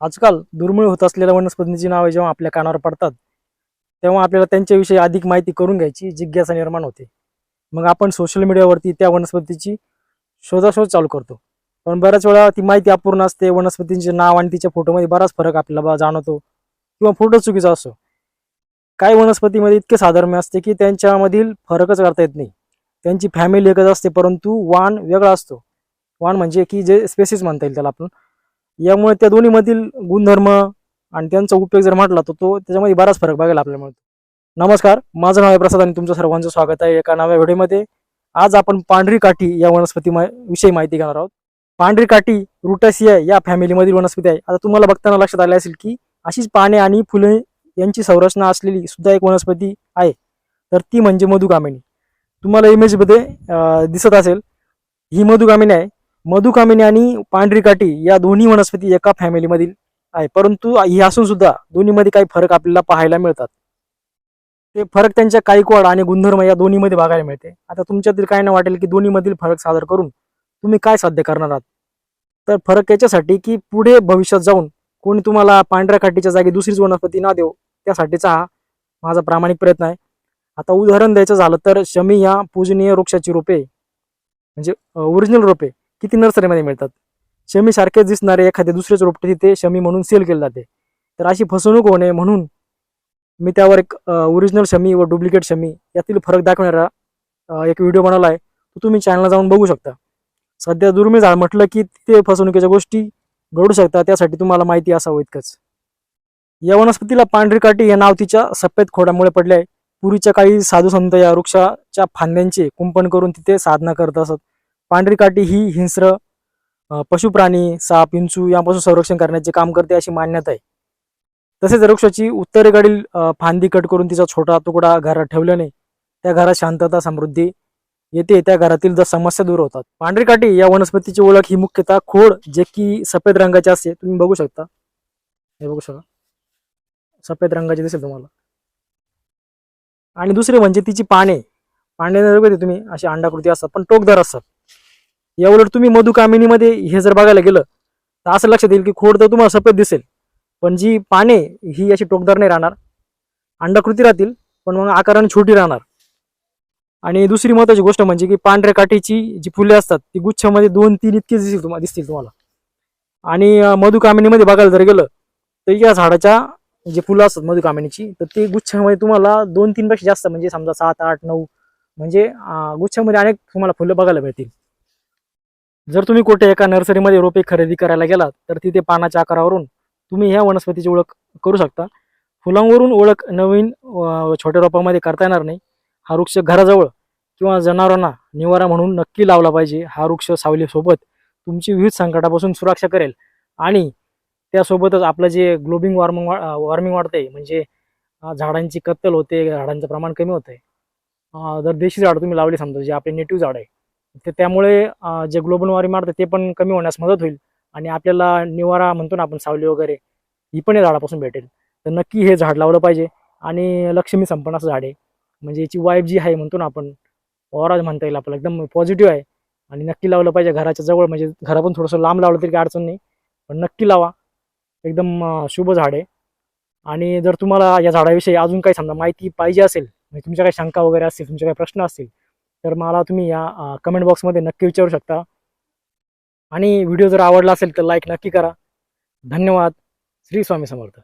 आजकाल दुर्मिळ होत असलेल्या वनस्पतींची नावे जेव्हा आपल्या कानावर पडतात तेव्हा आपल्याला त्यांच्याविषयी अधिक माहिती करून घ्यायची जिज्ञासा निर्माण होते. मग आपण सोशल मीडियावरती त्या वनस्पतीची शोधाशोध चालू करतो. पण बऱ्याच वेळा ती माहिती अपूर्ण असते वनस्पतींचे नाव आणि तिच्या फोटोमध्ये बराच फरक आपल्याला जाणवतो किंवा फोटो चुकीचा असतो. काही वनस्पतीमध्ये इतके साधर्म्य असते की त्यांच्यामधील फरकच करता येत नाही. त्यांची फॅमिली एकच असते परंतु वाण वेगळा असतो. वाण म्हणजे की जे स्पेसिस म्हणता येईल त्याला आपण. यामुळे त्या दोन्हीमधील गुणधर्म आणि त्यांचा उपयोग जर म्हटला तर तो त्याच्यामध्ये बराच फरक बघायला आपल्याला मिळतो. नमस्कार माझं नाव आहे प्रसाद आणि तुमचं सर्वांचं स्वागत आहे एका नव्या व्हिडिओमध्ये. आज आपण पांढरी काठी या वनस्पती मा- विषयी माहिती घेणार आहोत. पांढरी काठी रुटासिया या फॅमिलीमधील वनस्पती आहे. आता तुम्हाला बघताना लक्षात आले असेल की अशीच पाने आणि फुले यांची संरचना असलेली सुद्धा एक वनस्पती आहे. तर ती म्हणजे मधुकामिनी तुम्हाला इमेजमध्ये दिसत असेल ही मधुकामिनी आहे. मधुकामिनी आणि पांढरी काठी या दोन्ही वनस्पती एका फॅमिलीमधील आहे. परंतु ही असून सुद्धा दोन्हीमध्ये काही फरक आपल्याला पाहायला मिळतात. ते फरक त्यांच्या कायकवाड आणि गुणधर्म या दोन्हीमध्ये बघायला मिळते. आता तुमच्यातील काय ना वाटेल की दोन्हीमधील फरक सादर करून तुम्ही काय साध्य करणार आहात? तर फरक याच्यासाठी की पुढे भविष्यात जाऊन कोणी तुम्हाला पांढऱ्या काठीच्या जागी दुसरीच वनस्पती ना देऊ त्यासाठीचा हा माझा प्रामाणिक प्रयत्न आहे. आता उदाहरण द्यायचं झालं तर शमी या पूजनीय वृक्षाची रोपे म्हणजे ओरिजिनल रोपे किती नर्सरीमध्ये मिळतात? शमी सारखेच दिसणारे एखादे दुसरेच रोपटे तिथे शमी म्हणून सेल केले जाते. तर अशी फसवणूक होणे म्हणून मी त्यावर एक ओरिजिनल शमी व डुप्लिकेट शमी यातील फरक दाखवणारा एक व्हिडिओ बनवला आहे तो तुम्ही चॅनलला जाऊन बघू शकता. सध्या दुर्मिळ झाड म्हटलं की तिथे फसवणुकीच्या गोष्टी घडू शकतात त्यासाठी तुम्हाला माहिती असावं इतकंच. या वनस्पतीला पांढरी काठी हे नाव तिच्या सफेद खोडामुळे पडले आहे. पूर्वीच्या काळी साधू संत या वृक्षाच्या फांद्यांचे कुंपण करून तिथे साधना करत असत. पांढरी काठी ही हिंस्र पशुप्राणी साप इंचू यापासून संरक्षण करण्याचे काम करते अशी मान्यता आहे. तसेच वृक्षाची उत्तरेकडील फांदी कट करून तिचा छोटा तुकडा घरात ठेवल्याने त्या घरात शांतता समृद्धी येते. त्या घरातील जर समस्या दूर होतात. पांढरी काठी या वनस्पतीची ओळख ही मुख्यतः खोड जे की सफेद रंगाची असते. तुम्ही बघू शकता. हे बघू शकता. सफेद रंगाची दिसेल तुम्हाला. आणि दुसरे म्हणजे तिची पाने. पाने तुम्ही. अशी अंडाकृती असतात पण टोकदार असतात. या उलट तुम्ही मधुकामिनीमध्ये हे जर बघायला गेलं तर असं लक्षात येईल की खोड तर तुम्हाला सफेद दिसेल. पण जी पाने ही अशी टोकदार नाही राहणार. अंडाकृती राहतील पण मग आकाराने छोटी राहणार. आणि दुसरी महत्वाची गोष्ट म्हणजे की पांढऱ्या काठीची जी फुले असतात ती गुच्छामध्ये दोन तीन इतकी दिसतील तुम्हाला दिसतील तुम्हाला. आणि मधुकामिनीमध्ये बघायला जर गेलं तर या झाडाच्या जे फुलं असतात मधुकामिनीची तर ते गुच्छामध्ये तुम्हाला दोन तीनपेक्षा जास्त म्हणजे समजा सात आठ नऊ म्हणजे गुच्छामध्ये अनेक तुम्हाला फुलं बघायला मिळतील. जर तुम्ही कुठे एका नर्सरीमध्ये रोपे खरेदी करायला गेलात तर तिथे पानाच्या आकारावरून तुम्ही ह्या वनस्पतीची ओळख करू शकता. फुलांवरून ओळख नवीन छोट्या रोपामध्ये करता येणार नाही. हा वृक्ष घराजवळ किंवा जनावरांना निवारा म्हणून नक्की लावला पाहिजे. हा वृक्ष सावलीसोबत तुमची विविध संकटापासून सुरक्षा करेल. आणि त्यासोबतच आपलं जे ग्लोबिंग वॉर्मिंग वॉर्मिंग वाढते म्हणजे झाडांची कत्तल होते झाडांचं प्रमाण कमी होतंय. जर देशी झाड तुम्ही लावली समजा जे आपले नेटिव्ह झाड आहे तर त्यामुळे जे ग्लोबल वॉर्मिंग वाढते ते पण कमी होण्यास मदत होईल आणि आपल्याला निवारा म्हणतो ना आपण सावली वगैरे ही पण या झाडापासून भेटेल. तर नक्की हे झाड लावलं पाहिजे आणि लक्ष्मी संपन्न असं झाड आहे. म्हणजे याची वाईफ जी आहे म्हणतो ना आपण ओरा म्हणता येईल आपल्याला एकदम पॉझिटिव्ह आहे. आणि नक्की लावलं पाहिजे घराच्या जवळ म्हणजे घरापासून थोडंसं लांब लावलं तरी काही अडचण नाही. पण नक्की लावा. एकदम शुभ झाड आहे. आणि जर तुम्हाला या झाडाविषयी अजून काही समजा माहिती पाहिजे असेल म्हणजे तुमच्या काही शंका वगैरे असतील तुमचे काही प्रश्न असतील तर मला तुम्ही या कमेंट बॉक्समध्ये नक्की विचारू शकता. आणि व्हिडिओ जर आवडला असेल तर लाईक नक्की करा. धन्यवाद. श्री स्वामी समर्थ.